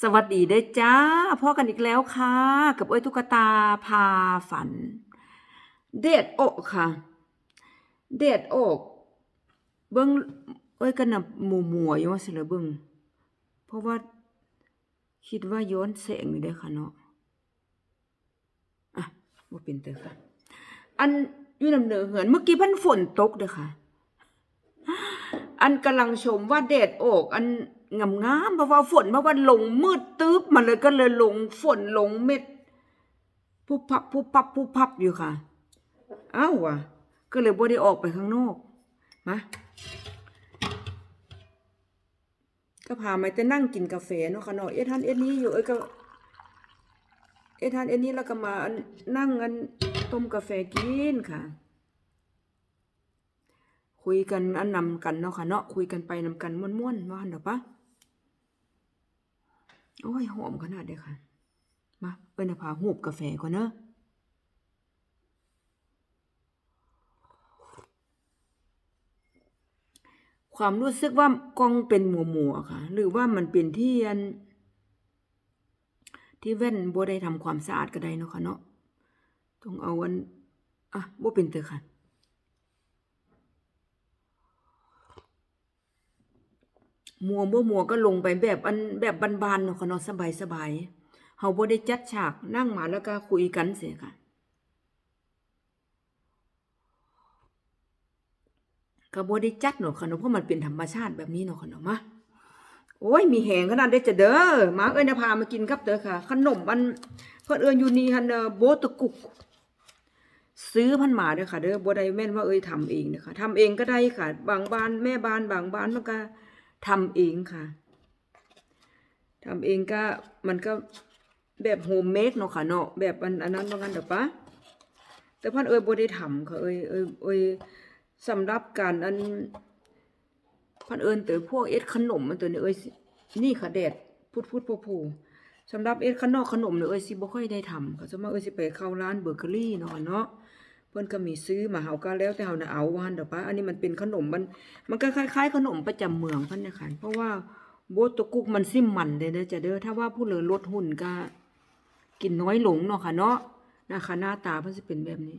สวัสดีเด้จ้าพ่อกันอีกแล้วค่ะ กับเอ้ยตุ๊กตาพาฝัน เดดอกค่ะ เดดอกเบิ้งเอ้ยกันน่ะหมู่หมัวอยู่ว่าสิลเบิ้งเพราะว่าคิดว่าย้อนแสงนี่เด้ค่ะเนาะอะบ่เป็นเด้อค่ะ อันอยู่นำเหนือเหือนเมื่อกี้พันฝนตกเด้อค่ะ อันกำลังชมว่าแดดอก อัน งามงามๆเพราะว่าฝนเพราะว่าลงมืดตึ๊บมาเลยก็เลยลงฝนลงเม็ดพุบพับพุบพับพุบพับอยู่ค่ะ เอ้าว่ะ ก็เลยบ่ได้ออกไปข้างนอกมาก็พามาแต่นั่งกินกาแฟเนาะค่ะเนาะเอ็ดทันเอ็ดนี้อยู่เอ้ยก็เอ็ดทันเอ็ดนี้แล้วก็มานั่งกันต้มกาแฟกินค่ะ คุยกันอันนำกันเนาะค่ะเนาะคุยกันไปนำกันม่วนๆว่าหั่นดอกปะ โอ้ยหอมขนาดเด้ค่ะ มาเอิ้นพาหูบกาแฟก่อนเนอะความรู้สึกว่ากองเป็นหมัวๆค่ะ หรือว่ามันเป็นที่อัน ที่แว่นบ่ได้ทำความสะอาดก็ได้เนาะค่ะเนาะต้องเอาอัน อะบ่เป็นเตอค่ะ มัวบ่มัวก็ลงไปแบบอันแบบบานๆเนาะค่ะเนาะสบายๆเฮาบ่ได้จัดฉากนั่งมาแล้วก็คุยกันเสียค่ะ ก็บ่ได้จัดเนาะค่ะเนาะเพราะมันเป็นธรรมชาติแบบนี้เนาะค่ะเนาะมาโอ้ยมีแหงขนาดเด้จะเด้อมาเอ้ยนะพามากินครับเด้อค่ะ ขนมอันเพิ่นเอิ้นอยู่นี่หั่นโบตะกุก ซื้อพันหมาเด้อค่ะเด้อบ่ได้แม่นว่าเอ้ยทำเองเด้อค่ะทำเองก็ได้ค่ะ บางบ้านแม่บ้านบางบ้านมันก็ ทำเองค่ะทำเองก็มันก็แบบโฮมเมดเนาะค่ะเนาะแบบอันอันนั้นว่างั้นเด้อปะแต่พันเอ้ยบ่ได้ทำค่ะเอ้ยเอ้ยเอ้ยสำหรับการอันพันเอิ้นเตอพวกเอ็ดขนมมันตัวนี้เอ้ยนี่ค่ะแดดพุดๆโผล่ๆสำหรับเอ็ดขนมขนมเนี่ยเอ้ยสิบ่ค่อยได้ทำค่ะส่วนมากเอ้ยสิไปเข้าร้านเบเกอรี่เนาะเนาะ พิ่นก็มีซื้อมาเฮาก็แล้วแต่เฮาน่ะเอาว่าหั่นเด้อปะอันนี้มันเป็นขนมมัน มันก็คล้ายๆ ขนมประจำเมืองพิ่นนะคะเพราะว่าโบตะกุกมันซิมมันเด้เด้อจ้ะเด้อถ้าว่าผู้เหลือลดหุ่นก็กินน้อยลงเนาะค่ะเนาะนะคะหน้าตาเพิ่นสิเป็นแบบนี้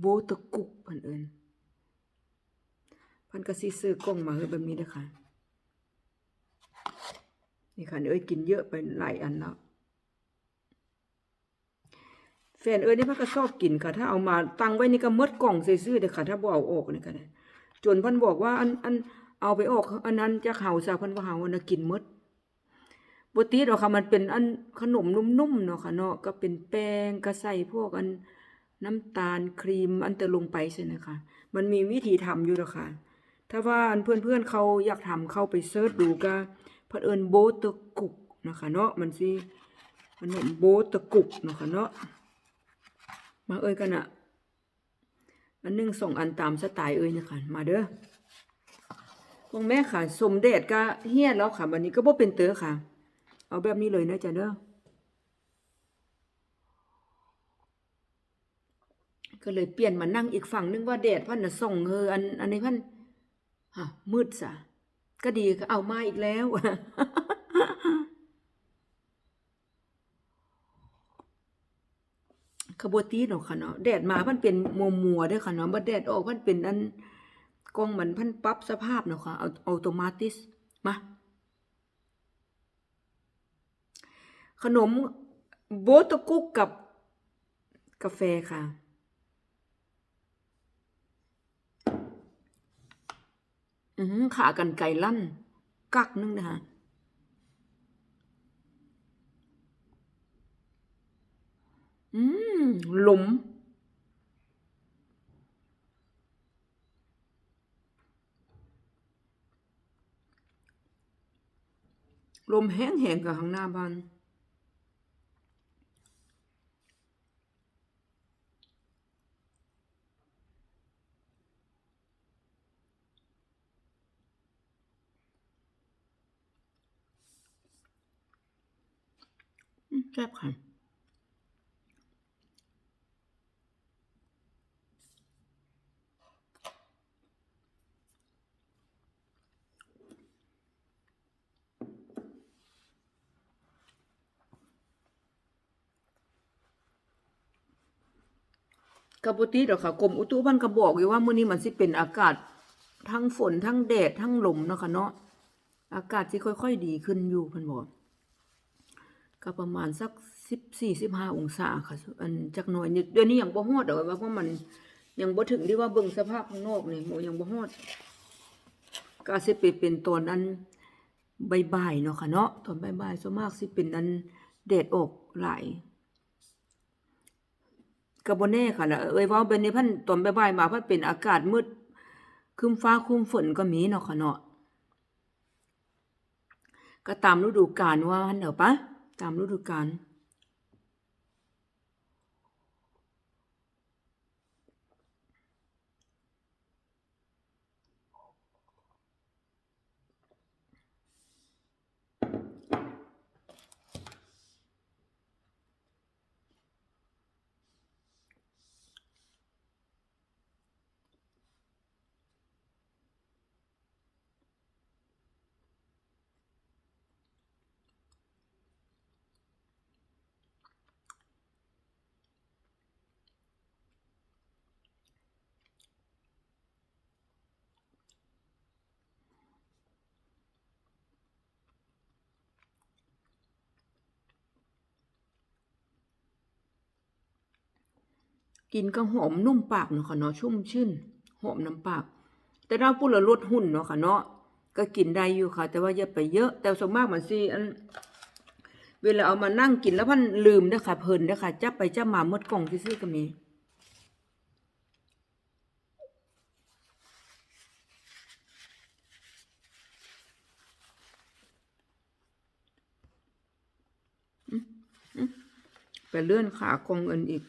โบตะกุกเพิ่นเอิ้นพิ่นก็สิซื้อกล้องมาให้แบบนี้เด้อค่ะนี่ค่ะเอ้ยกินเยอะไปหลายอันแล้ว แฟนเอ้ยนี่พิ่นก็ชอบกินค่ะ ถ้าเอามาตั้งไว้นี่ก็มดกล่องซื่อๆเด้อค่ะ ถ้าบ่เอาออกนี่ก็ได้จนพิ่นบอกว่าอันอันเอาไปออก อันนั้นจะเห่าซะเพิ่นว่าเห่าอันน่ะกินมดบติดหรอกค่ะมันเป็นอันขนมนุ่มๆเนาะค่ะเนาะก็เป็นแป้งก็ใส่พวกอันน้ำตาลครีมอันเตอลงไปใช่นะคะมันมีวิธีทำอยู่ดอกค่ะ ถ้าว่าอันเพื่อนๆเขาอยากทำเข้าไปเสิร์ชดูก็เพิ่นเอิ้นโบตะกุกนะคะเนาะมันสิขนมโบตะกุกเนาะค่ะเนาะ มาเอ้ยกันอะอันหนึ่งสองอันตามสไตล์เอ้ยนะคะมาเด้อพวกแม่ค่ะสมเด็จก็เฮียนแล้วค่ะวันนี้ก็บ่เป็นเตอค่ะ เอาแบบนี้เลยนะจ๊ะเด้อก็เลยเปลี่ยนมานั่งอีกฝั่งนึงว่าแดดพันน่ะส่งเฮออันอันนี้พันฮะมืดซะก็ดีก็เอามาอีกแล้ว ขบวตีเนาะค่ะเนาะแดดมาพันเป็นมัวมัวด้อค่ะเนาะบ่แดดออกพันเป็นอันกล้องมันพันปรับสภาพเนาะค่ะเอาออโตมาติสมาขนมโบตะกุกกับกาแฟค่ะอือขากันไก่ลั่นกักนึงนะคะ อืม หลมลมแห้งๆกับข้างหน้าบ้านแซ่บค่ะ กับปกติดอกค่ะกรมอุตุมันก็บอกอยู่ว่ามื้อนี้มันสิเป็นอากาศทั้งฝนทั้งแดดทั้งลมเนาะค่ะเนาะอากาศสิค่อย ๆ ดีขึ้นอยู่เพิ่นบอกก็ประมาณสัก14 15องศาค่ะอันจักหน่อยเดี๋ยวนี้ยังบ่ฮอดดอกว่าเพราะมันยังบ่ถึงที่ว่าเบิ่งสภาพข้างนอกนี่โมยังบ่ฮอดก็สิไปเป็นตอนอันใบ่ายๆเนาะค่ะเนาะตอนใบ่ายๆส่วนมากสิเป็นอันแดดออกหลาย ก็บ่แน่ค่ะนะเอ้ยว่าเป็นในพันตอนใบใบมาพันเป็นอากาศมืดครึ้มฟ้าครึ้มฝนก็มีเนาะค่ะเนาะก็ตามฤดูกาลว่าหั่นเหรอปะตามฤดูกาล กินก็หอมนุ่มปากเนาะค่ะเนาะชุ่มชื่นหอมน้ำปาก แต่เราพูดแล้วลดหุ่นเนาะค่ะเนาะก็กินได้อยู่ค่ะ แต่ว่าอย่าไปเยอะ แต่ส่วนมากมันสิอันเวลาเอามานั่งกินแล้วมันลืมเด้อค่ะเพลินเด้อค่ะจับไปจับมาหมดกล่องซื่อก็มีไปเลื่อนขากองเงินอีก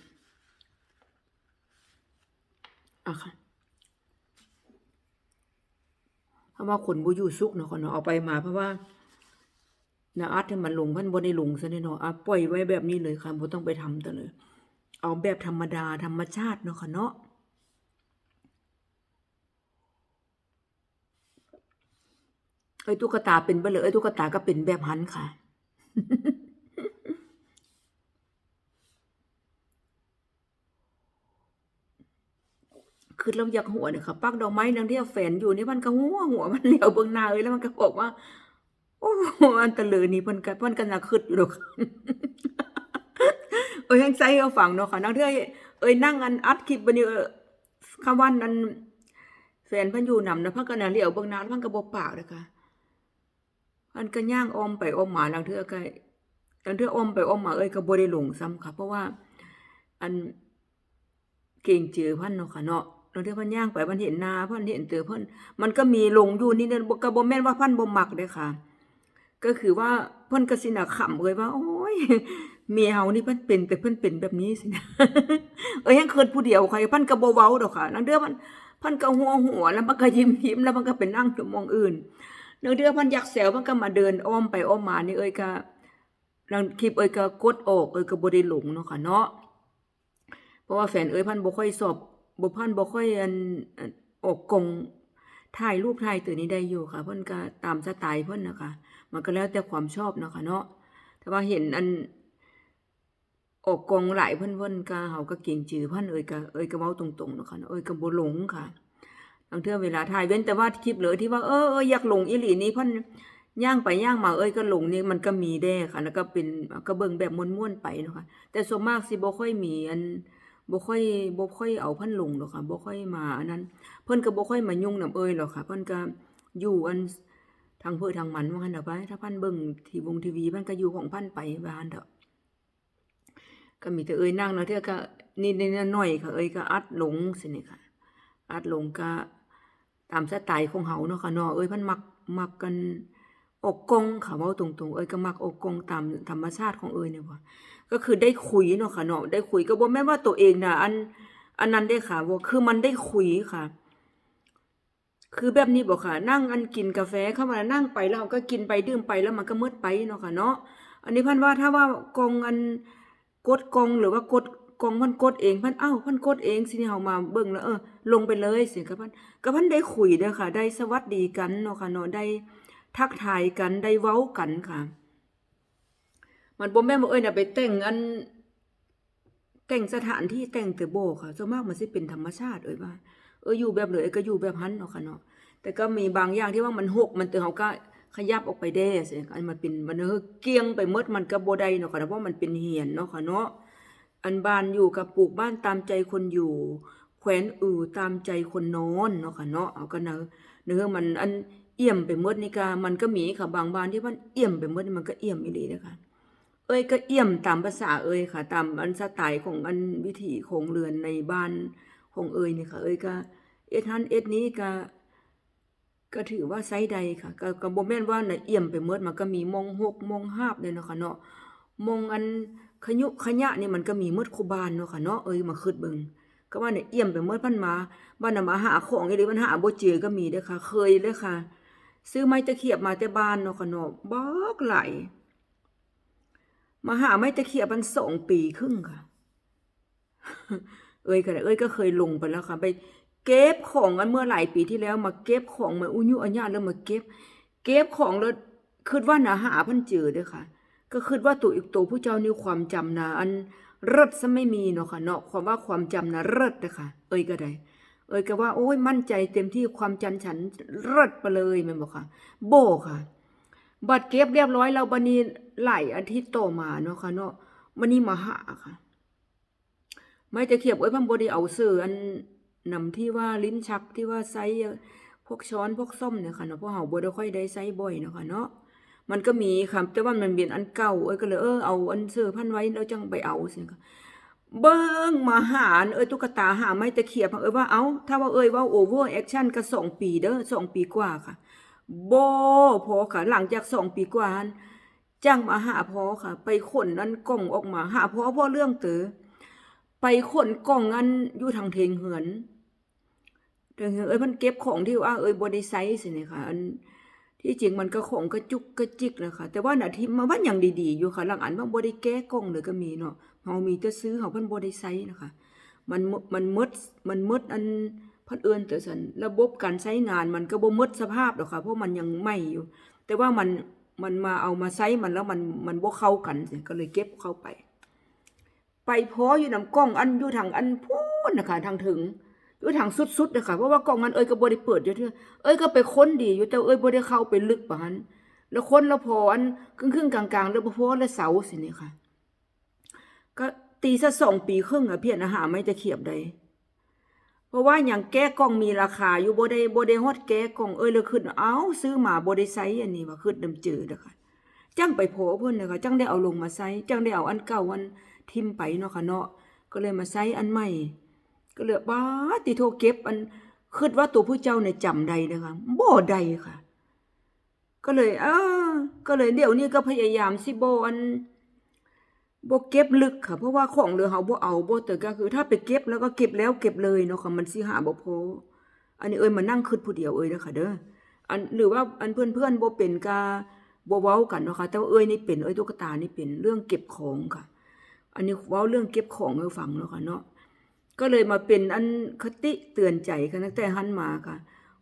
อะค่ะเพราะว่าขนบุยู่สุกเนาะคนเนาะเอาไปมาเพราะว่านาอาร์ตให้มันลงพันบ่ได้ลงซะแน่เนาะอะปล่อยไว้แบบนี้เลยค่ะบ่ต้องไปทำแต่เลย เอาแบบธรรมดาธรรมชาติเนาะค่ะเนาะเอ้ตุ๊กตาเป็นไปเลยเอ้ตุ๊กตาก็เป็นแบบหันค่ะ คือเราอยากหัวเนี่ยค่ะปักดอกไม้นังที่แฝนอยู่นี่มันก็หัวหัวมันเหลียวเบิ่งหน้าเอ้ยแล้วมันก็บอกว่า โอ้โหอันตะลือนี่เพิ่นก็เพิ่นก็น่าคิดอยู่ดอกเอ้ยยังใจเอาฟังเนาะค่ะนังเทื่อเอ้ยนั่งอันอัดคลิปบัดนี้คำว่านั้นแฟนพิ่นอยู่นำนะพิ่นก็น่าเหลียวเบิ่งหน้าแล้วเพิ่นก็บ่ปากเลยค่ะพิ่นก็ย่างอ้อมไปอ้อมมานังเทื่อก็นังเทื่ออ้อมไปอ้อมมาเอ้ยก็บ่ได้หลงซ้ำค่ะ เพราะว่า อันเก่งเจอพันเนาะค่ะเนาะ เราเที่ยวพันย่างไปพันเห็นนาพันเห็นเตือพันมันก็มีลงอยู่นี่เนี่ยบ่ก็บ่แม่นว่าพันบ่มักเด้อค่ะ ก็คือว่าพิ่นก็สิน่ะขำเอ้ยว่า โอ้ยเมียเฮานี่พิ่นเป็นแต่พิ่นเป็นแบบนี้สินะเอ้ยยังเคินผู้เดียวใครพิ่นก็บ่เว้าดอกค่ะนังเดือมันพิ่นก็หัวหัวแล้วมันก็ยิ้มยิ้มแล้วมันก็ไปนั่งอยู่มองอื่นนังเดือพิ่นอยากแซวมันก็มาเดินอ้อมไปอ้อมมานี่เอ้ยก็นังคลิปเอ้ยก็กดออกเอ้ยก็บ่ได้หลงเนาะค่ะเนาะเพราะว่าแฟนเอ้ยพันบ่ค่อยสอบ บ่พันบ่ค่อยอันออกกงถ่ายรูปถ่ายตัวนี้ได้อยู่ค่ะ เพิ่นก็ตามสไตล์เพิ่นนะคะ มันก็แล้วแต่ความชอบเนาะค่ะเนาะแต่ว่าเห็นอันออกกองหลายเพิ่นเพิ่นก็เฮาก็เก่งจือเพิ่นเอ้ยก็เอ้ยก็เว้าตรงๆเนาะค่ะเอ้ยก็บ่หลงค่ะบางเทื่อเวลาถ่ายเว้นแต่ว่าคลิปเหลือที่ว่าเออเอออยากหลงอีหลีนี่เพิ่นย่างไปย่างมาเอ้ยก็หลงนี่มันก็มีแด้ค่ะ แล้วก็เป็นก็เบิ่งแบบม่วนๆไปเนาะค่ะแต่ส่วนมากสิบ่ค่อยมีอัน บ่ค่อยบ่ค่อยเอาเพิ่นลงหรอกค่ะบ่ค่อยมาอันนั้น เพิ่นก็บ่ค่อยมายุ่งนำเอ้ยหรอกค่ะ เพิ่นก็อยู่อันทางเพื่อทางมันว่าหั่นเด้อไปถ้าพันเบิ่งทีวงทีวีพิ่นก็อยู่ของพันไปว่านเถอะก็มีแต่เอ้ยนั่งเนาะเทื่อก็นิดๆหน่อยค่ะ เอ้ยก็อัดลงสินี่ค่ะ อัดลงก็ตามสไตล์ของเฮาเนาะค่ะเนาะเอ้ยพิ่นมักมักกัน อกกงค่ะว้าตรงๆ เอ้ยก็มักอกกงตามธรรมชาติของเอ้ยเนี่ยว่าก็คือได้คุยเนาะค่ะเนาะได้คุยก็บ่แม่ว่าตัวเองนะอันอันนั้นได้ค่ะว่าคือมันได้คุยค่ะ คือแบบนี้บ่ค่ะ นั่งอันกินกาแฟเข้ามานั่งไปแล้วก็กินไปดื่มไปแล้วมันก็มืดไปเนาะค่ะเนาะอันนี้พันว่าถ้าว่ากองอันกดกองหรือว่ากดกองมันกดเองพันเอ้าพันกดเองสินี่เฮามาเบิ่งแล้วเออลงไปเลยเสิก็พันก็พันได้คุยเด้อค่ะ ได้สวัสดีกันเนาะค่ะเนาะได้ ทักทายกันได้เว้ากันค่ะ มันบ่แม่นว่เอ้ยน่ะไปแต่งอันแต่งสถานที่แต่งแต่โบค่ะส่วนมากมันสิเป็นธรรมชาติเอ้ยว่าเอออยู่แบบเลยก็อยู่แบบหันเนาะค่ะเนาะแต่ก็มีบางอย่างที่ว่ามันหกมันเตือเขาก็ขยับออกไปได้สิอันมันเป็นมันเออเกียงไปหมดมันก็บ่ได้เนาะค่ะเพราะมันเป็นเหียนเนาะค่ะเนาะอันบานอยู่กับปลูกบ้านตามใจคนอยู่ แขวนอือตามใจคนนอนเนาะค่ะเนาะเอาก็เนอะเนื้อมันอัน เอี่ยมไปหมดนี่ก็มันก็มีค่ะบางบ้านที่มันเอี่ยมไปหมดนี่มันก็เอี่ยมอีหลีนะคะเอ้ยก็เอี่ยมตามภาษาเอ้ยค่ะ ตามอันสไตล์ของอันวิถีของเรือนในบ้านของเอ้ยนี่ค่ะ เอ้ยก็เอ็ดฮันเอ็ดนี้ก็ก็ถือว่าไซส์ใดค่ะ ก็ก็บ่แม่นว่าน่ะเอี่ยมไปหมดมันก็มีมงหกมงห้าบเลยเนาะค่ะเนาะมงอันขยุขยะนี่มันก็มีหมดคุบานเนาะค่ะเนาะเอ้ยมาคิดเบิ่งก็ว่าเนี่ยเอี่ยมไปหมดพันมาบ้านน่ะมาหาของอีหลีมันหาบ่เจอก็มีเด้อค่ะ เคยเลยค่ะ ซื้อไม้ตะเขียบมาแต่บ้านเนาะค่ะเนาะบอกไหลมาหาไม้ตะเขียบมันสองปีครึ่งค่ะ เอ้ยก็ได้เอ้ยก็เคยลงไปแล้วค่ะ ไปเก็บของกันเมื่อหลายปีที่แล้ว มาเก็บของมาอุยุอัญญาแล้วมาเก็บ เก็บของแล้วคิดว่าน่ะหาพันเจอด้อค่ะ ก็คิดว่าตัวอีกตัวผู้เจ้านี่ความจำนะอันเลิศซะไม่มีเนาะค่ะเนาะความว่าความจำนะเลิศนะคะเอ้ยก็ได้ เอ้ยก็ว่าโอ้ยมั่นใจเต็มที่ความจำฉันเลิศไปเลยแม่บอกค่ะ โบค่ะ บัตรเก็บเรียบร้อยแล้วบันนี้หลายอาทิตย์ต่อมาเนาะค่ะเนาะบันนี้มาหาค่ะ ไม่จะเขียบเอ้ยพันบดีเอาเสืออันนำที่ว่าลิ้นชักที่ว่าไซพวกช้อนพวกส้มเนี่ยค่ะเนาะพราะเฮาบ่ได้ค่อยได้ไซส์บ่อยเนาะค่ะเนาะมันก็มีค่ะแต่ว่ามันเป็นอันเก่าเอ้ยก็เลยเออเอาอันเสือพันไว้แล้วจังไปเอาสิค่ะ เบิ้งมาหาเอ้ยตุ๊กตาหาไม่ตะเขียบเอ้ยว่าเอาถ้าว่าเอ้ยว่าโอเวอร์แอคชั่นก็สองปีเด้อสองปีกว่าค่ะโบพอค่ะหลังจากสองปีกว่านจ้างมาหาพอค่ะ ไปขนนั้นกล่องออกมาหาพอพ่อเรื่องเต๋อไปขนกล่องอันอยู่ทางเทงเหือนเทงเหือนเอ้ยมันเก็บของที่ว่าเอ้ยบริไซส์สินี่ค่ะที่จริงมันก็ของกระจุกกระจิกเลยค่ะ แต่ว่าน่ะที่มาว่าอย่างดีๆอยู่ค่ะหลังอันบาบริแก้กล่องเลยก็มีเนาะ เฮามีแต่ซื้อเฮาเพิ่นบริไซส์นะคะมันมันมดมันมดอันพันเอินแต่สันระบบการใช้งานมันก็บ่มดสภาพหรอกค่ะเพราะมันยังใหม่อยู่ แต่ว่ามันมันมาเอามาใช้มันแล้วมันมันบ่เข้ากันก็เลยเก็บเข้าไป ไปพออยู่นำกล้องอันอยู่ทางอันพูนนะคะทางถึงอยู่ทางสุดๆนะคะเพราะว่ากล้องมันเอ้ยก็บ่ได้เปิดอยู่เทื่อเอ้ยก็ไปค้นดีอยู่แต่เอ้ยบ่ได้เข้าไปลึกปานนั้นแล้วค้นแล้วพออันครึ่งๆกลางๆ แล้วพอแล้วเสาสินี่ค่ะ ก็ตีซะสองปีครึ่งอะเพียรอาหารไม่จะเขียบใดเพราะว่าอย่างแก้กล่องมีราคาอยู่บ่ได้บ่ได้ฮอดแก้กล่องเอ้ยเลยขึ้นเอ้าซื้อมาบ่ได้ใช้อันนี้ว่าขึ้นดำจืดนะคะจังไปโผเพิ่อนนะคะจังได้เอาลงมาใช้จังได้เอาอันเก่าอันทิมไปเนาะค่ะเนาะก็เลยมาใช้อันใหม่ ก็เลยบ้าติโทเก็บอันคิดว่าตัวผู้เจ้าเนี่ยจำได้นะคะบ่ได้ค่ะ ก็เลยเออก็เลยเดี๋ยวนี้ก็พยายามสิบอัน บ่เก็บลึกค่ะ เพราะว่าของเหลือเฮาบ่เอาบ่แต่ก็คือ ถ้าไปเก็บแล้วก็เก็บแล้วเก็บเลยเนาะค่ะมันสิหาบ่พออันนี้เอ้ยมานั่งคิดผู้เดียวเอ้ยเด้อค่ะเด้ออันหรือว่าอันเพื่อนๆบ่เป็นกาบ่เว้ากันเนาะค่ะแต่ว่าเอ้ยนี่เป็นเอ้ยตุ๊กตานี่เป็นเรื่องเก็บของค่ะ อันนี้เว้าเรื่องเก็บของให้ฟังเนาะค่ะเนาะก็เลยมาเป็นอันคติเตือนใจค่ะตั้งแต่หันมาค่ะ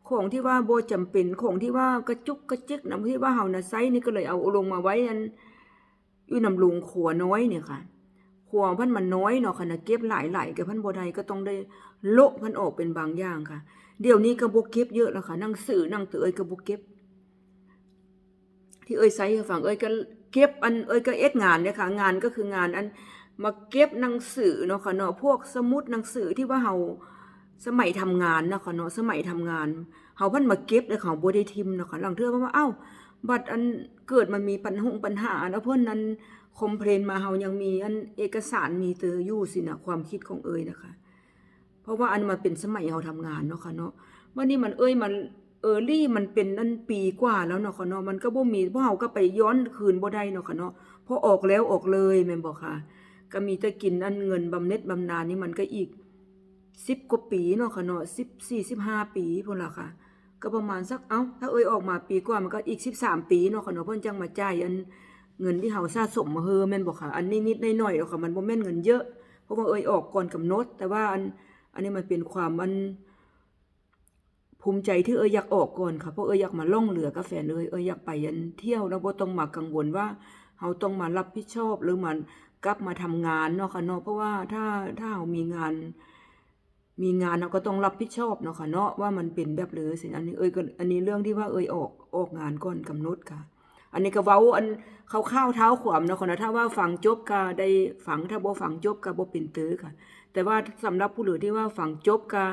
ของที่ว่าบ่จำเป็นของที่ว่ากระจุกกระจิกนำที่ว่าเฮานะใช้นี่ก็เลยเอาลงมาไว้อัน อยู่นำลุงขัวน้อยเนี่ยค่ะขัวพันมันน้อยเนาะค่ะนะเก็บหลายหลายๆกับพันบ่ได้ก็ต้องได้โละพันออกเป็นบางอย่างค่ะ เดี๋ยวนี้ก็บ่เก็บเยอะแล้วค่ะนังสื่อนังตือเอ้ยก็บ่เก็บ ที่เอ้ยใส่ให้ฟังเอ้ยก็เก็บอันเอ้ยก็เอ็ดงานเนี่ยค่ะ งานก็คืองานอันมาเก็บหนังสือเนาะค่ะเนาะพวกสมุดหนังสือที่ว่าเฮาสมัยทำงานเนาะค่ะเนาะสมัยทำงานเฮาพิ่นมาเก็บแล้วเขาบ่ได้ทิมเนาะค่ะหลังเทื่อว่าเอ้า บัดอันเกิดมันมีปัญหาปัญหาแล้วเพิ่อนนั้นคอมเพลนมาเฮายังมีอันเอกสารมีเตออยู่สินะความคิดของเอ้ยนะคะ เพราะว่าอันมาเป็นสมัยเฮาทำงานเนาะค่ะเนาะวันนี้มันเอ้ยมันเออรี่มันเป็นอันปีกว่าแล้วเนาะค่ะเนาะมันก็บ่มีเพราะเฮาก็ไปย้อนคืนบ่ได้เนาะค่ะเนาะพอออกแล้วออกเลยแม่นบ่ค่ะ ก็มีแต่กินอันเงินบำเหน็จบำนาญนี่มันก็อีก10กว่าปีเนาะค่ะเนาะ10 45ปีพุ่นล่ะค่ะ ก็ประมาณสักเอ้าถ้าเอ้ยออกมาปีกว่ามันก็อีก 13 ปีเนาะค่ะเนาะเพิ่นจังมาจ่ายอันเงินที่เฮาสะสมมาเฮอแม่นบ่ค่ะอันนิดๆหน่อยๆเนาะค่ะมันบ่แม่นเงินเยอะเพราะว่าเอ้ยออกก่อนกำหนด แต่ว่าอันอันนี้มันเป็นความมันภูมิใจที่เอ้ยอยากออกก่อนค่ะเพราะเอ้ยอยากมาล่องเรือกับแฟนเอ้ยเอ้ยอยากไปยันเที่ยวแล้วบ่ต้องมากังวลว่าเฮาต้องมารับผิดชอบหรือมันกลับมาทำงานเนาะค่ะเนาะเพราะว่าถ้าถ้าเรามีงาน มีงานเราก็ต้องรับผิดชอบเนาะค่ะเนาะว่ามันเป็นแบบเลยสิอันนี้เอ้ยก็อันนี้เรื่องที่ว่าเอ้ยออกออกงานก่อนกำหนดค่ะ อันนี้ก็เว้าอันเขาข้าวเท้าขวามเนาะค่ะเนะถ้าว่าฟังจบก็ได้ฟังถ้าบ่ฟังจบก็บ่เป็นตือค่ะ แต่ว่าสำหรับผู้เหลือที่ว่าฟังจบก็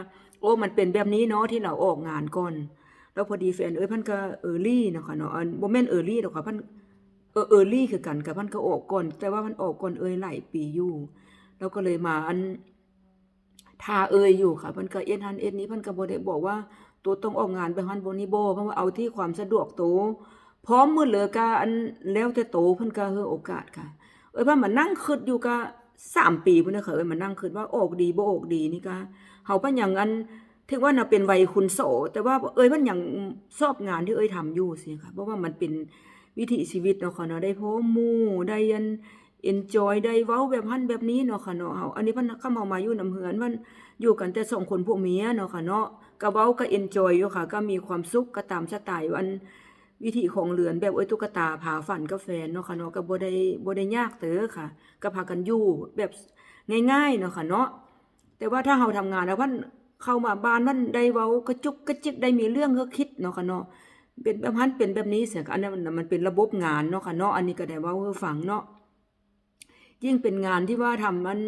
โอ้มันเป็นแบบนี้เนาะที่เราออกงานก่อน แล้วพอดีแฟนเอ้ยพันก็เออรี่เนาะค่ะเนาะอันบ่แม่นเออรี่ดอกค่ะพันเออเออรี่คือกันกับพันก็ออกก่อน แต่ว่ามันออกก่อนเอ้ยหลายปีอยู่แล้วก็เลยมาอัน ทาเอยอยู่ค่ะเพันก็เอ็ดฮันเอ็ดนี้เพันก็บ่ได้บอกว่าตัวต้องออกงานไปฮันบ่นี่บ่เพราะว่าเอาที่ความสะดวกโตวพร้อมมื้อเหลือก็อันแล้วแต่โตเพิ่นก็ให้โอกาสค่ะ เอ้ยว่ามานั่งคิดอยู่ก็สามปีพุ่นน่ะค่ะเอ้ยมานั่งคิดว่าออกดีบ่ออกดีนี่ก็เฮาป็นหยังอันถึงว่าน่ะเป็นวัยคุณโส แต่ว่าเอ้ยมันยังชอบงานที่เอ้ยทำอยู่สิค่ะเพราะว่ามันเป็นวิถีชีวิตเนาะค่ะเนาะได้พบหมู่ได้ยัน enjoy ได้เว้าแบบหันแบบนี้เนาะค่ะเนาะเฮาอันนี้เพิ่นเข้ามามาอยู่นำเฮือนมันอยู่กันแต่สองคนพวกเมียเนาะค่ะเนาะก็เว้าก็ enjoy อยู่ค่ะ ก็มีความสุขก็ตามสไตล์อันวิถีของเรือนแบบเอ้ยตุ๊กตาผาฝันกับแฟเนาะค่ะเนาะก็บ่ได้บ่ได้ยากเตอค่ะ ก็พากันอยู่แบบง่ายๆเนาะค่ะเนาะแต่ว่าถ้าเราทำงานแล้วมันเข้ามาบ้านมันได้เว้ากระจุกกระจิกได้มีเรื่องเฮาคิดเนาะค่ะเนาะเป็นแบบนั้นเป็นแบบนี้เสียอันนั้นมันมันเป็นระบบงานเนาะค่ะเนาะอันนี้ก็ได้เว้าให้ฟังเนาะ ยิ่งเป็นงานที่ว่าทำมัน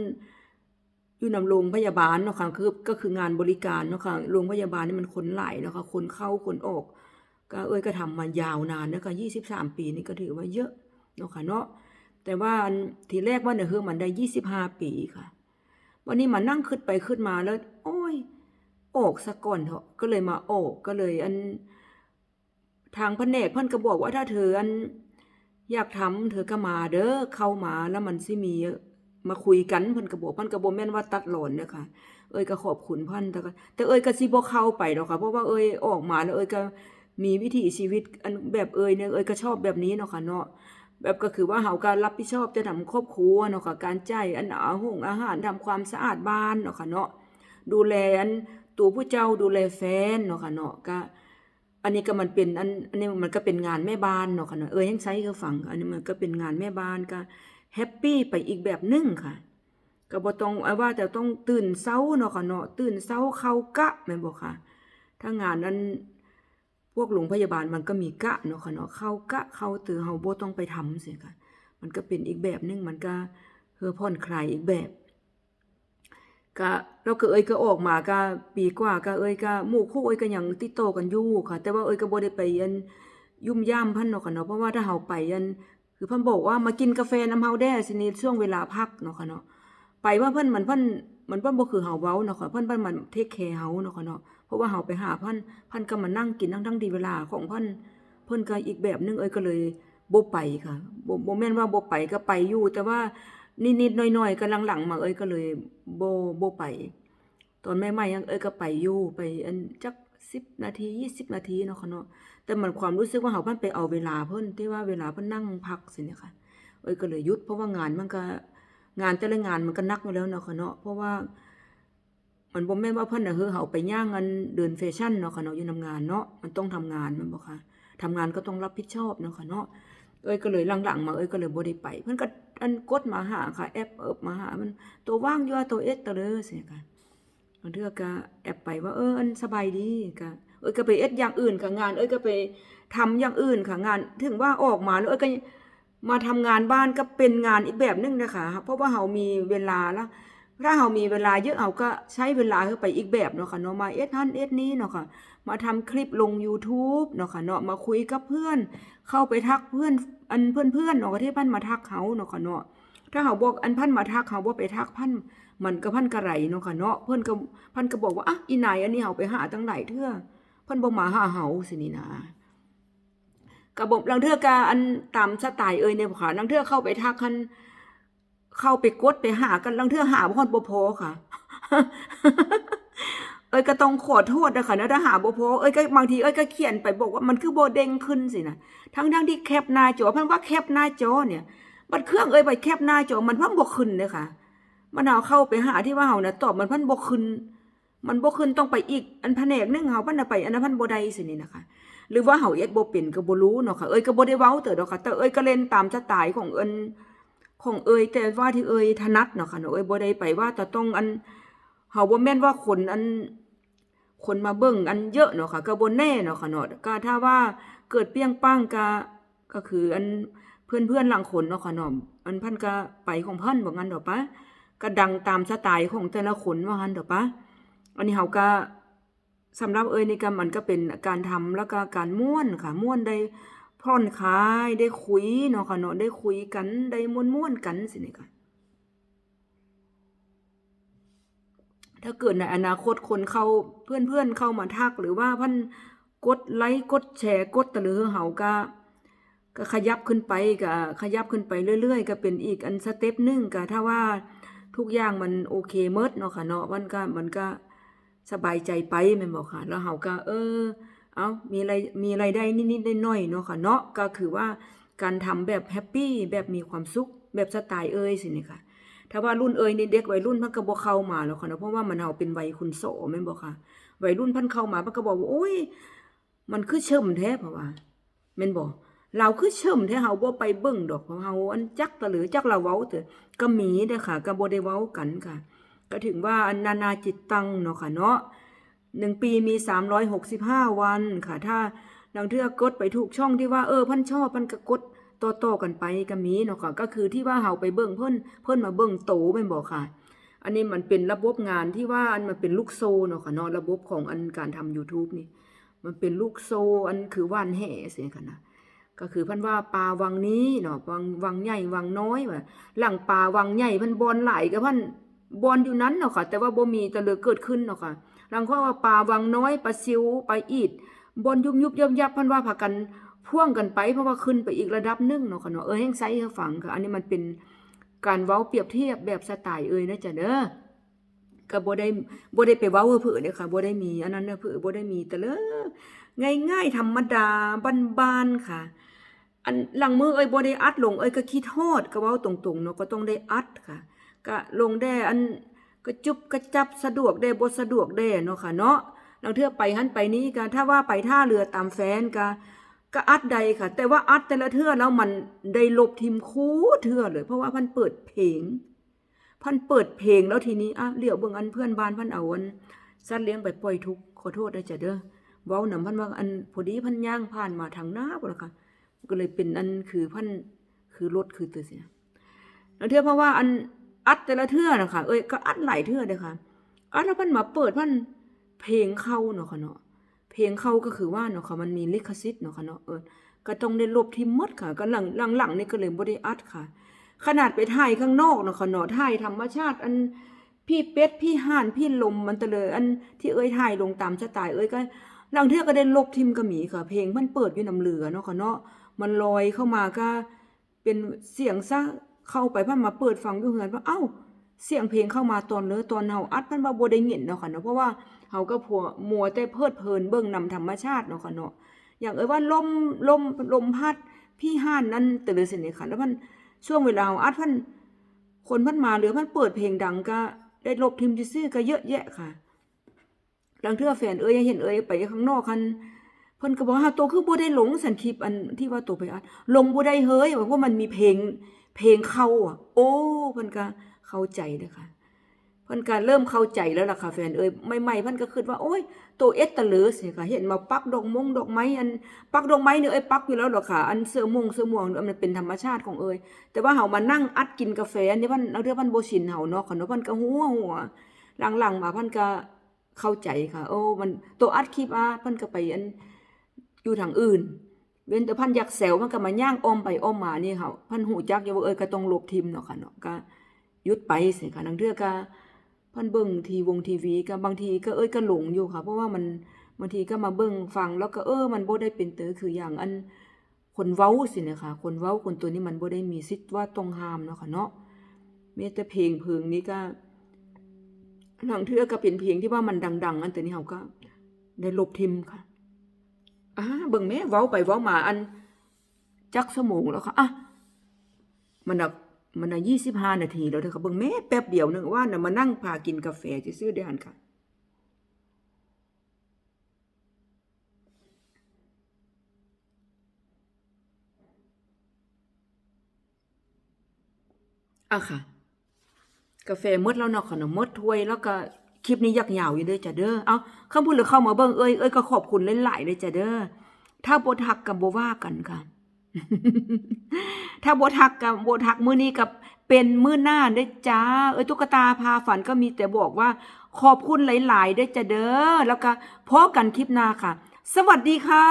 อยู่นำโรงพยาบาลเนาะค่ะคือก็คืองานบริการเนาะค่ะโรงพยาบาลนี่มันคนไหลเนาะค่ะคนเข้าคนออก ก็เอ้ยก็ทำมายาวนานนะคะ23ปีนี่ก็ถือว่าเยอะเนาะค่ะเนาะแต่ว่าทีแรกว่าเนี่ยคือมันได้25ปีค่ะ วันนี้มานั่งขึ้นไปขึ้นมาแล้ว โอ้ยออกซะก่อนเถอะก็เลยมาออกก็เลยอัน ทางแผนกเพิ่นก็บอกว่าถ้าเธออัน อยากทำเธอก็มาเด้อเข้ามาแล้วมันสิมีมาคุยกันเพิ่นก็บอกเพิ่นก็บ่แม่นว่าตัดหลอนเด้อค่ะ เอ้ยก็ขอบคุณพิ่นแต่ก็แต่เอ้ยก็สิบ่เข้าไปดอกค่ะ เพราะว่าเอ้ยออกมาแล้วเอ้ยก็มีวิถีชีวิตอันแบบเอ้ยเนี่ยเอ้ยก็ชอบแบบนี้เนาะค่ะเนาะแบบก็คือว่าเฮาการรับผิดชอบจะทำครอบครัวเนาะค่ะการจ่ายอันอาหงอาหารทำความสะอาดบ้านเนาะค่ะเนาะดูแลอันตัวผู้เจ้าดูแลแฟนเนาะค่ะเนาะก็ อันนี้ก็มันเป็นอันอันนี้มันก็เป็นงานแม่บ้านเนาะค่ะเนาะเออยังใช้ก็ฟังอันนี้มันก็เป็นงานแม่บ้านก็แฮปปี้ไปอีกแบบหนึงค่ะก็บ่ต้องว่าแต่ต้องตื่นเช้าเนาะค่ะเนาะตื่นเช้าเข้ากะแม่นบ่ค่ะ ถ้างานนั้นพวกโรงพยาบาลมันก็มีกะเนาะค่ะเนาะเข้ากะเข้าตือเฮาบ่ต้องไปทำเสียค่ะ มันก็เป็นอีกแบบหนึงมันก็เฮอผ่อนคลายอีกแบบ ก็แล้วก็เอ้ยก็ออกมาก็ปีกว่าก็เอ้ยก็หมู่คู่เอ้ยก็ยังติดต่อกันอยู่ค่ะ แต่ว่าเอ้ยก็บ่ได้ไปอันยุ่มย่ามพิ่นเนาะค่ะเนาะเพราะว่าถ้าเฮาไปอันคือเพิ่นบอกว่ามากินกาแฟน้ำเฮาแด้สินี่ช่วงเวลาพักเนาะค่ะเนาะไปว่าเพิ่นมันเพิ่นมันเพิ่นบ่คือเฮาเว้าเนาะค่ะเพิ่นเพิ่นมันเทคแคร์เฮาเนาะค่ะเนาะเพราะว่าเฮาไปหาเพิ่นเพิ่นก็มานั่งกินทั้งๆที่เวลาของเพิ่นเพิ่นก็อีกแบบหนึงเอ้ยก็เลยบ่ไปค่ะบ่บ่แม่นว่าบ่ไปก็ไปอยู่แต่ว่า นิดๆหน่อยๆกำลังหลังๆมาเอ้ยก็เลยโบ่บ่ไป ตอนใหม่ๆยังเอ้ยก็ไปอยู่ไปอันจัก10นาที20นาทีเนาะค่ะเนาะแต่มันความรู้สึกว่าเฮาเพิ่นไปเอาเวลาเพิ่นที่ว่าเวลาเพิ่นนั่งพักสิเนี่ยค่ะ เอ้ยก็เลยหยุดเพราะว่างานมันก็งานแต่ละงานมันก็นักอยู่แล้วเนาะค่ะเนาะเพราะว่า มันบ่แม่นว่าเพิ่นน่ะเฮอเฮาไปย่างอันเดินแฟชั่นเนาะค่ะเนาะอยู่นำงานเนาะมันต้องทำงานม่นบ่คะทำงานก็ต้องรับผิดชอบเนาะค่ะเนาะเอ้ยก็เลยหลังๆมาเอ้ยก็เลยบ่ได้ไป เพิ่นก็ อันกดมาหาค่ะแอปเอิบมาหามันตัวว่างอยู่ว่าตัวเอสตะเลอเสียกันเทือก็แอปไปว่าเอออันสบายดีก็เอ้ยก็ไปเอ็ดอย่างอื่นค่ะงาน เอ้ยก็ไปทำอย่างอื่นค่ะงาน ถึงว่าออกมาแล้วเอ้ยก็มาทำงานบ้านก็เป็นงานอีกแบบหนึงนะคะเพราะว่าเรามีเวลาแล้ว ถ้าเรามีเวลาเยอะเราก็ใช้เวลาเข้าไปอีกแบบเนาะค่ะเนาะมาเอ็ดนั่นเอ็ดนี้เนาะค่ะ มาทำคลิปลง YouTube เนาะค่ะเนาะมาคุยกับเพื่อน เข้าไปทักเพื่อนอันเพื่อนๆเนาะที่พันมาทักเขาเนาะค่ะเนาะถ้าเขาบอกอันพันมาทักเขาบ่ไปทักพันมันก็พันกระไรเนาะค่ะเนาะเพื่อนก็พันก็บอกว่าอะอีนายอันนี้เฮาไปหาตั้งไหลายเทื่อเพิ่อนบ่มาหาเฮาสินี่นะกระบบลังเทือกาอันตามสไตล์เอ่ยเนี่ยค่ะลังเทือเข้าไปทักคัน เข้าไปกดไปหากันลังเทือหาบ่อดบ่พอค่ะ เอ้ยก็ต้องขอโทษนะคะนะถ้าหาบ่พอเอ้ยก็บางทีเอ้ยก็เขียนไปบอกว่ามันคือโบเด้งขึ้นสินะทั้งๆที่แคปหน้าจอเพิ่นว่าแคปหน้าจอเนี่ยบัดเครื่องเอ้ยไปแคปหน้าจอมันเพิ่นบ่ขึ้นเลยค่ะมันเอาเข้าไปหาที่ว่าเฮานะตอบมันเพิ่นบ่ขึ้นมันบ่ขึ้นต้องไปอีกอันแผนกนึงเฮาเพิ่นน่ะไปอันนั้นเพิ่นบ่ได้สินี่นะคะ หรือว่าเฮาเอ็ดบ่เป็นก็บ่รู้เนาะค่ะเอ้ยก็บ่ได้เว้าเต๋อดอกค่ะแต่เอ้ยก็เล่นตามสไตล์ของเอิ้น ของเอยแต่ว่าที่เอยถนัดเนาะค่ะเนาะเอยบ่ได้ไปว่าจะต้องอันเฮาบ่แม่นว่าคนอันคนมาเบิ่งอันเยอะเนาะค่ะก็บ่แน่เนาะค่ะเนาะก็ถ้าว่าเกิดเปรี้ยงป้างก็ก็คืออันเพื่อนๆหลังคนเนาะค่ะเนาะอันเพิ่นก็ไปของเพิ่นบ่งั้นดอกปะก็ดังตามสไตล์ของแต่ละคนว่างั้นดอกปะอันนี้เฮาก็สำหรับเอยนี่ก็มันก็เป็นการทำแล้วก็การม่วนค่ะม่วนได้ ผ่อนคลายได้คุยเนาะค่ะเนาะได้คุยกันได้ม่วนๆกันสินี่ค่ะถ้าเกิดในอนาคตคนเข้าเพื่อนๆเข้ามาทักหรือว่าพันกดไลค์กดแชร์กดตะลือเฮาก็ก็ขยับขึ้นไปก็ขยับขึ้นไปเรื่อยๆ ก็เป็นอีกอันสเต็ปหนึ่งก็ถ้าว่าทุกอย่างมันโอเคเมิดเนาะค่ะเนาะมันก็มันก็สบายใจไปแม่นบ่ค่ะ แล้วเฮาก็เออ เอามีอะไรมีรายได้นิดๆหน่อยๆเนาะค่ะเนาะก็คือว่าการทำแบบแฮปปี้แบบมีความสุขแบบสไตล์เอ้ยสินี่ค่ะถ้าว่ารุ่นเอ่ยนี่เด็กวัยรุ่นพิ่นก็บ่เข้ามาแล้วค่ะเนาะเพราะว่ามันเฮาเป็นวัยคุณโสแม่นบ่ค่ะวัยรุ่นพิ่นเข้ามาพิ่นก็บอกว่าโอ้ยมันคือเชิมแท้เพราะว่าแม่นบ่เราคือเชิมแท้เฮาบ่ไปเบิ่งดอกเพราะเฮาอันจักตะหรือจักละเว้าเถอะก็มีเด้อค่ะก็บ่ได้เว้ากันค่ะ ก็ถึงว่าอันนานาจิตตังเนาะค่ะเนาะ หนึ่งปีมี365วันค่ะ ถ้าดังเทื่อกดไปถูกช่องที่ว่าเออพิ่นชอบพิ่นก็กดต่อๆกันไปก็มีเนาะค่ะก็คือที่ว่าเฮาไปเบิ่งเพิ่นเพิ่นมาเบิ่งโตแม่นบ่ค่ะ อันนี้มันเป็นระบบงานที่ว่าอันมันเป็นลูกโซ่เนาะค่ะเนาะระบบของอันการทำ YouTube นี่ มันเป็นลูกโซ่อันคือว่านแห่เสียค่ะนะก็คือพิ่นว่าปลาวังนี้เนาะวังวังใหญ่วังน้อยว่าหลังปลาวังใหญ่พิ่นบอนหลก็พิ่นบอนอยู่นั้นเนาะค่ะ แต่ว่าบ่มีตะเลือเกิดขึ้นเนาะค่ะ ลังว่าปลาวังน้อยปลาซิวปลาอีดบนยุบยุบยับยับพิ่นว่าพากันพ่วงกันไปเพราะว่าขึ้นไปอีกระดับหนึงเนาะค่ะเนาะเออแห่งไซส์ให้ฟังค่ะอันนี้มันเป็นการเว้าเปรียบเทียบแบบสไตล์เอ่ยนะจ๊ะเด้อก็บ่ได้บ่ได้ไปเว้าเพื่อเด้อค่ะบ่ได้มีอันนั้นเด้อเพื่อบ่ได้มีแต่เลยง่ายๆธรรมดาบ้านๆค่ะ อันหลังมือเอ้ยบ่ได้อัดลงเอ้ยก็คิดฮอดก็เว้าตรงๆเนาะก็ต้องได้อัดค่ะ ก็ลงได้อัน ก็จุบกระจับสะดวกได้บ่สะดวกได้เนาะค่ะเนาะลางเทื่อไปหันไปนี้ก็ถ้าว่าไปท่าเรือตามแฟนก็ก็อัดใดค่ะ แต่ว่าอัดแต่ละเทื่อแล้วมันได้ลบทิมคู่เทื่อเลย เพราะว่าพันเปิดเพลงพันเปิดเพลงแล้วทีนี้อะเหลียวเบิ่งอันเพื่อนบ้านพันเอาอันสัตว์เลี้ยงไปปล่อยทุกขอโทษได้จ้ะเด้อเว้านำพันว่าอันพอดีพันย่างผ่านมาทางหน้าพุ่ล่ะค่ะก็เลยเป็นอันคือพันคือรถคือตัวเสียแล้วเทื่อเพราะว่าอัน อัดแต่ละเทื่อนะคะเอ้ยก็อัดหลายเทื่อเด้อค่ะอัดแล้วพันมาเปิดพันเพลงเข้าเนาะค่ะเนาะเพลงเข้าก็คือว่าเนาะค่ะมันมีลิขสิทธิ์เนาะค่ะเนาะเออก็ต้องได้ลบทิมมดค่ะ ก็หลังหลังหลังนี่ก็เลยบ่ได้อัดค่ะ ขนาดไปถ่ายข้างนอกเนาะค่ะเนาะถ่ายธรรมชาติ อันพี่เป็ดพี่ห่านพี่ลมมันตะเลยอันที่เอ้ยถ่ายลงตามสไตล์เอ้ยก็หลังเทื่อก็ได้ลบทิมก็มีค่ะ เพลงมันเปิดอยู่น้ำเหลือเนาะค่ะเนาะมันลอยเข้ามาก็เป็นเสียงซะ เข้าไปพันมาเปิดฟังอยู่เฮือนว่าเอ้า เสียงเพลงเข้ามาตอนเลยตอนเฮาอัดมันบ่บ่ได้เห็นเนาะค่ะเนาะเพราะว่าเฮาก็พัวมัวแต่เพลิดเพลินเบิ่งนำธรรมชาติเนาะค่ะเนาะอย่างเอ้ยว่าลมลมลมพัดพี่ห่านนั่นแต่เลยสินี่ค่ะแล้วมันช่วงเวลาเฮาอัดพันคนพันมาหรือพันเปิดเพลงดังก็ได้ลบทิมจิซื่อก็เยอะแยะค่ะหลังเทื่อแฟนเอ้ยเห็นเอ้ยไปข้างนอกคันเพิ่นก็บอกว่าโตคือบ่ได้หลงสันคลิปอันที่ว่าโตไปอัดลงบ่ได้เฮ้ยเพรามันมีเพลง เพลงเข้าอะ โอ้เพิ่นก็เข้าใจเด้อค่ะเพิ่นก็เริ่มเข้าใจแล้วล่ะค่ะแฟนเอ้ยใหม่ๆเพิ่นก็คิดว่าโอ้ยโตเอสตะเลิศนี่ค่ะเห็นมาปักดอกมงดอกไม้อันปักดอกไม้เนี่ยเอ้ยปักอยู่แล้วหรอกค่ะ อันเสื้อมงเสื้อม่วงอันมันเป็นธรรมชาติของเอ้ยแต่ว่าเฮามานั่งอัดกินกาแฟอันนี้เพิ่นเอาเรื่องพิ่นบ่ชินเฮาเนาะค่ะเนาะเพิ่นก็หัวหัวหลังๆมาเพิ่นก็เข้าใจค่ะ โอ้มันตัวอัดคลิปอะเพิ่นก็ไปอันอยู่ทางอื่น เว้นแต่พันอยากแซวมันก็มาย่างอมไปอมมานี่ค่ะพันหูจักอยู่ว่าเอ้ยก็ต้องลบทิมเนาะค่ะเนาะก็ยุดไปสิค่ะนังเทื่อก็พันเบิ่งทีวงทีวีก็บางทีก็เอ้ยก็หลงอยู่ค่ะ เพราะว่ามันบางทีก็มาเบิ่งฟังแล้วก็เออมันบ่ได้เป็นเตอคืออย่างอันคนเว้าสินะคะคนเว้าคนตัวนี้มันบ่ได้มีสิทธิ์ว่าต้องห้ามเนาะค่ะเนาะแม้แต่เพลงเพิงนี้ก็หลังเทือก็เป็นเพลงที่ว่ามันดัง ๆ อันแต่นี้เฮาก็ได้ลบทิมค่ะ อ่าเบิ่งแม่เว้าไปเว้ามาอัน จักสมงแล้วค่ะอะมันน่ะมันน่ะยี่สิบห้านาทีแล้วเด้อค่ะเบิ่งแม่แป๊บเดียวนึงว่าน่ะมานั่งพากินกาแฟซื่อๆได้หันค่ะอะค่ะ กาแฟหมดแล้วเนาะขนมหมดถ้วยแล้วก็ คลิปนี้ยักยาวอยู่เด้อจ้ะเด้อ เอาคำพูดหรือเข้ามาเบิ่งเอ้ยเอ้ยก็ขอบคุณหลายๆเลยจ้ะเด้อ ถ้าบ่ทักกับบว่ากันค่ะ ถ้าบ่ทักกับบ่ทักมื้อนี้กับเป็นมื้อหน้าเด้จ้า เอ้ยตุ๊กตาพาฝันก็มีแต่บอกว่า ขอบคุณหลายๆเด้จ้ะเด้อ แล้วก็พบกันคลิปหน้าค่ะ สวัสดีค่ะ